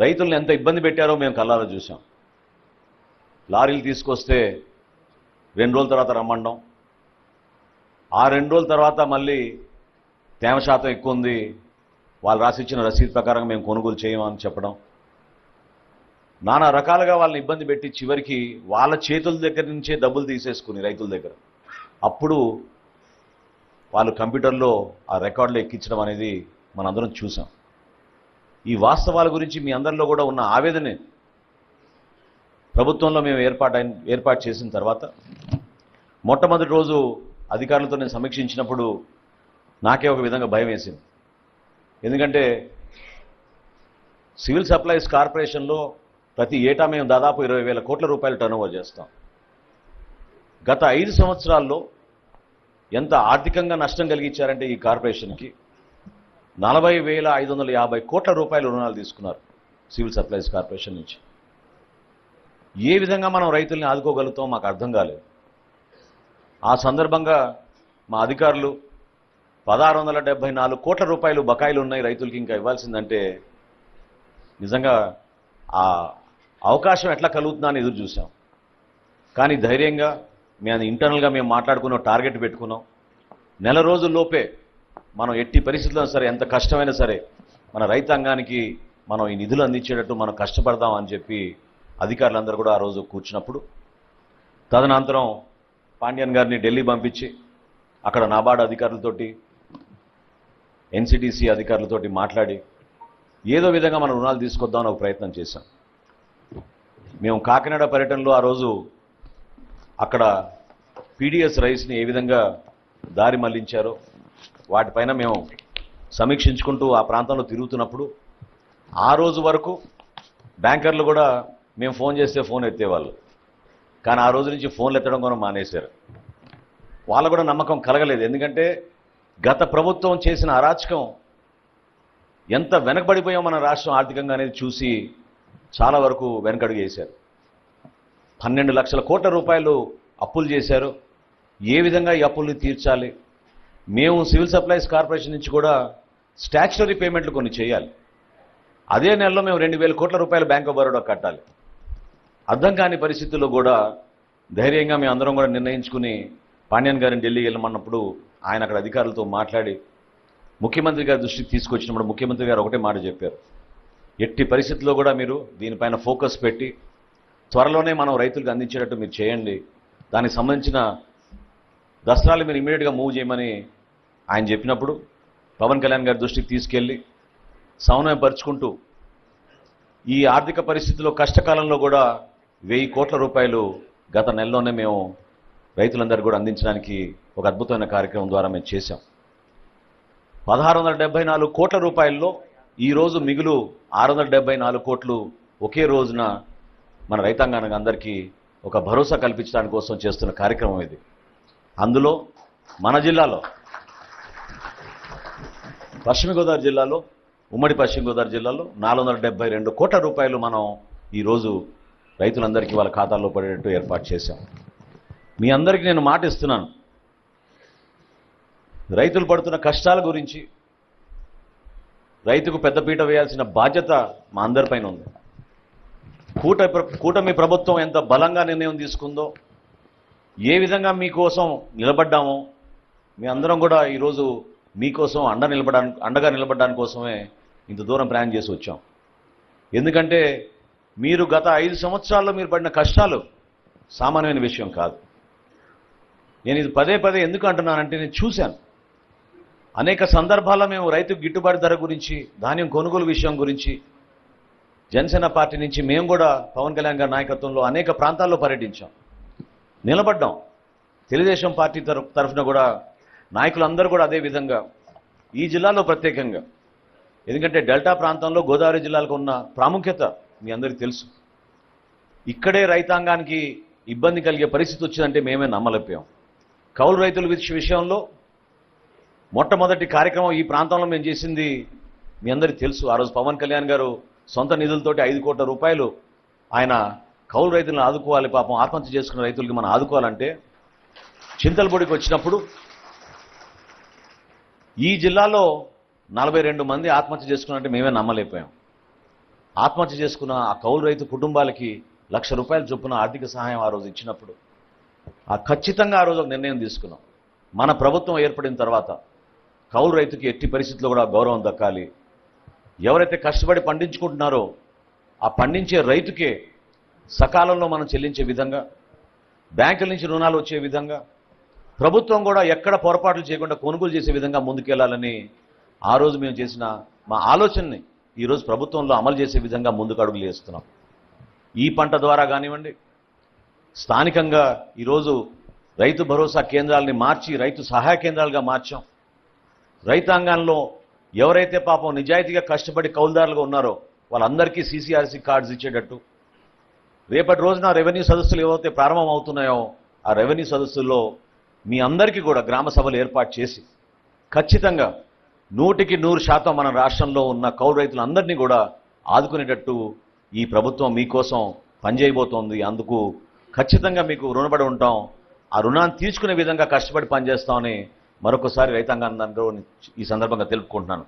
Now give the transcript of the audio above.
రైతులను ఎంత ఇబ్బంది పెట్టారో మేము కళ్ళారా చూసాం లారీలు తీసుకొస్తే రెండు రోజుల తర్వాత రమ్మండం. ఆ రెండు రోజుల తర్వాత మళ్ళీ తేమ శాతం ఎక్కువ ఉంది. వాళ్ళు రాసిచ్చిన రసీదు ప్రకారం మేము కొనుగోలు చేయమని చెప్పడం. నానా రకాలుగా వాళ్ళని ఇబ్బంది పెట్టి చివరికి వాళ్ళ చేతుల దగ్గర నుంచే డబ్బులు తీసేసుకుని రైతుల దగ్గర. అప్పుడు వాళ్ళు కంప్యూటర్లో ఆ రికార్డులు ఎక్కించడం అనేది మనందరం చూసాం ఈ వాస్తవాల గురించి మీ అందరిలో కూడా ఉన్న ఆవేదనే ప్రభుత్వంలో మేము ఏర్పాటు అయిన ఏర్పాటు చేసిన తర్వాత మొట్టమొదటి రోజు అధికారులతో నేను సమీక్షించినప్పుడు నాకే ఒక విధంగా భయం వేసింది. ఎందుకంటే సివిల్ సప్లైస్ కార్పొరేషన్లో ప్రతి ఏటా మేము దాదాపు ఇరవై వేల కోట్ల రూపాయలు టర్నోవర్ చేస్తాం. గత ఐదు సంవత్సరాల్లో ఎంత ఆర్థికంగా నష్టం కలిగించారంటే ఈ కార్పొరేషన్కి నలభై వేల ఐదు వందల యాభై కోట్ల రూపాయలు రుణాలు తీసుకున్నారు సివిల్ సప్లైస్ కార్పొరేషన్ నుంచి. ఏ విధంగా మనం రైతుల్ని ఆదుకోగలుగుతాం మాకు అర్థం కాలేదు. ఆ సందర్భంగా మా అధికారులు పదహారు వందల డెబ్బై నాలుగు కోట్ల రూపాయలు బకాయిలు ఉన్నాయి రైతులకి ఇంకా ఇవ్వాల్సిందంటే నిజంగా ఆ అవకాశం ఎట్లా కలుగుతుందా అని ఎదురు చూసాం. కానీ ధైర్యంగా మేము ఇంటర్నల్గా మేము మాట్లాడుకున్న టార్గెట్ పెట్టుకున్నాం. నెల రోజుల్లోపే మనం ఎట్టి పరిస్థితుల్లో సరే ఎంత కష్టమైనా సరే మన రైతాంగానికి మనం ఈ నిధులు అందించేటట్టు మనం కష్టపడదాం అని చెప్పి అధికారులందరూ కూడా ఆ రోజు కూర్చున్నప్పుడు తదనంతరం పాండ్యన్ గారిని ఢిల్లీ పంపించి అక్కడ నాబార్డు అధికారులతోటి ఎన్సిటిసి అధికారులతోటి మాట్లాడి ఏదో విధంగా మనం రుణాలు తీసుకొద్దామని ఒక ప్రయత్నం చేశాం. మేము కాకినాడ పర్యటనలో ఆ రోజు అక్కడ పీడిఎస్ రైస్ని ఏ విధంగా దారి మళ్ళించారో వాటిపైన మేము సమీక్షించుకుంటూ ఆ ప్రాంతంలో తిరుగుతున్నప్పుడు ఆ రోజు వరకు బ్యాంకర్లు కూడా మేము ఫోన్ చేస్తే ఫోన్ ఎత్తేవాళ్ళు. కానీ ఆ రోజు నుంచి ఫోన్లు ఎత్తడం కూడా మానేశారు. వాళ్ళ కూడా నమ్మకం కలగలేదు. ఎందుకంటే గత ప్రభుత్వం చేసిన అరాచకం ఎంత వెనకబడిపోయాం మన రాష్ట్రం ఆర్థికంగా అనేది చూసి చాలా వరకు వెనకడుగు వేశారు. పన్నెండు లక్షల కోట్ల రూపాయలు అప్పులు చేశారు. ఏ విధంగా ఈ అప్పుల్ని తీర్చాలి? మేము సివిల్ సప్లైస్ కార్పొరేషన్ నుంచి కూడా స్టాచ్యురీ పేమెంట్లు కొన్ని చేయాలి. అదే నెలలో మేము రెండు వేల కోట్ల రూపాయలు బ్యాంక్ ఆఫ్ బరోడా కట్టాలి. అర్థం కాని పరిస్థితుల్లో కూడా ధైర్యంగా మేము అందరం కూడా నిర్ణయించుకుని పాండ్యన్ గారిని ఢిల్లీ వెళ్ళమన్నప్పుడు ఆయన అక్కడ అధికారులతో మాట్లాడి ముఖ్యమంత్రి గారి దృష్టికి తీసుకొచ్చినప్పుడు ముఖ్యమంత్రి గారు ఒకటే మాట చెప్పారు. ఎట్టి పరిస్థితుల్లో కూడా మీరు దీనిపైన ఫోకస్ పెట్టి త్వరలోనే మనం రైతులకు అందించేటట్టు మీరు చేయండి. దానికి సంబంధించిన దసరాలు మీరు ఇమీడియట్గా మూవ్ చేయమని ఆయన చెప్పినప్పుడు పవన్ కళ్యాణ్ గారి దృష్టికి తీసుకెళ్ళి సమన్వయపరుచుకుంటూ ఈ ఆర్థిక పరిస్థితిలో కష్టకాలంలో కూడా వెయ్యి కోట్ల రూపాయలు గత నెలలోనే మేము రైతులందరికీ కూడా అందించడానికి ఒక అద్భుతమైన కార్యక్రమం ద్వారా మేము చేశాం. పదహారు వందల డెబ్బై నాలుగు కోట్ల రూపాయల్లో ఈరోజు మిగులు ఆరు వందల డెబ్బై నాలుగు కోట్లు ఒకే రోజున మన రైతాంగానికి అందరికీ ఒక భరోసా కల్పించడానికి కోసం చేస్తున్న కార్యక్రమం ఇది. అందులో మన జిల్లాలో పశ్చిమ గోదావరి జిల్లాలో ఉమ్మడి పశ్చిమ గోదావరి జిల్లాలో నాలుగు వందల డెబ్బై రెండు కోట్ల రూపాయలు మనం ఈరోజు రైతులందరికీ వాళ్ళ ఖాతాల్లో పడేటట్టు ఏర్పాటు చేశాం. మీ అందరికీ నేను మాట ఇస్తున్నాను. రైతులు పడుతున్న కష్టాల గురించి రైతుకు పెద్దపీట వేయాల్సిన బాధ్యత మా అందరిపైన ఉంది. కూట కూటమి ప్రభుత్వం ఎంత బలంగా నిర్ణయం తీసుకుందో ఏ విధంగా మీకోసం నిలబడ్డామో మీ అందరం కూడా ఈరోజు మీకోసం అండ నిలబడానికి అండగా నిలబడడానికి కోసమే ఇంత దూరం ప్రయాణం చేసి వచ్చాం. ఎందుకంటే మీరు గత ఐదు సంవత్సరాల్లో మీరు పడిన కష్టాలు సామాన్యమైన విషయం కాదు. నేను ఇది పదే పదే ఎందుకు అంటున్నానంటే నేను చూశాను. అనేక సందర్భాల్లో మేము రైతుకు గిట్టుబాటు ధర గురించి ధాన్యం కొనుగోలు విషయం గురించి జనసేన పార్టీ నుంచి మేము కూడా పవన్ కళ్యాణ్ గారి నాయకత్వంలో అనేక ప్రాంతాల్లో పర్యటించాం. నిలబడ్డాం. తెలుగుదేశం పార్టీ తరఫు తరఫున కూడా నాయకులందరూ కూడా అదే విధంగా ఈ జిల్లాలో ప్రత్యేకంగా. ఎందుకంటే డెల్టా ప్రాంతంలో గోదావరి జిల్లాలకు ఉన్న ప్రాముఖ్యత మీ అందరికీ తెలుసు. ఇక్కడే రైతాంగానికి ఇబ్బంది కలిగే పరిస్థితి వచ్చిందంటే మేమే నమ్మలేపాం కౌలు రైతుల విషయంలో మొట్టమొదటి కార్యక్రమం ఈ ప్రాంతంలో మేము చేసింది మీ అందరికీ తెలుసు. ఆ రోజు పవన్ కళ్యాణ్ గారు సొంత నిధులతోటి ఐదు కోట్ల రూపాయలు ఆయన కౌలు రైతులను ఆదుకోవాలి పాపం ఆత్మహత్య చేసుకున్న రైతులకి మనం ఆదుకోవాలంటే చింతలపూడికి వచ్చినప్పుడు ఈ జిల్లాలో నలభై రెండు మంది ఆత్మహత్య చేసుకున్నట్టు మేమే నమ్మలేకపోయాం. ఆత్మహత్య చేసుకున్న ఆ కౌలు రైతు కుటుంబాలకి లక్ష రూపాయల చొప్పున ఆర్థిక సహాయం ఆ రోజు ఇచ్చినప్పుడు ఆ ఖచ్చితంగా ఆ రోజు ఒక నిర్ణయం తీసుకున్నాం. మన ప్రభుత్వం ఏర్పడిన తర్వాత కౌలు రైతుకి ఎట్టి పరిస్థితుల్లో కూడా గౌరవం దక్కాలి. ఎవరైతే కష్టపడి పండించుకుంటున్నారో ఆ పండించే రైతుకే సకాలంలో మనం చెల్లించే విధంగా బ్యాంకుల నుంచి రుణాలు వచ్చే విధంగా ప్రభుత్వం కూడా ఎక్కడ పొరపాట్లు చేయకుండా కొనుగోలు చేసే విధంగా ముందుకెళ్ళాలని ఆ రోజు మేము చేసిన మా ఆలోచనని ఈరోజు ప్రభుత్వంలో అమలు చేసే విధంగా ముందుకు అడుగులు వేస్తున్నాం. ఈ పంట ద్వారా కానివ్వండి స్థానికంగా ఈరోజు రైతు భరోసా కేంద్రాలని మార్చి రైతు సహాయ కేంద్రాలుగా మార్చాం. రైతాంగంలో ఎవరైతే పాపం నిజాయితీగా కష్టపడి కౌలుదారులుగా ఉన్నారో వాళ్ళందరికీ సీసీఆర్సీ కార్డ్స్ ఇచ్చేటట్టు. రేపటి రోజున రెవెన్యూ సదస్సులు ఏవైతే ప్రారంభం అవుతున్నాయో ఆ రెవెన్యూ సదస్సుల్లో మీ అందరికీ కూడా గ్రామ సభలు ఏర్పాటు చేసి ఖచ్చితంగా నూటికి నూరు శాతం మన రాష్ట్రంలో ఉన్న కౌలు రైతులందరినీ కూడా ఆదుకునేటట్టు ఈ ప్రభుత్వం మీకోసం పనిచేయబోతోంది. అందుకు ఖచ్చితంగా మీకు రుణపడి ఉంటాం. ఆ రుణాన్ని తీసుకునే విధంగా కష్టపడి పనిచేస్తామని మరొకసారి రైతాంగాన్ని ఈ సందర్భంగా తెలుపుకుంటున్నాను.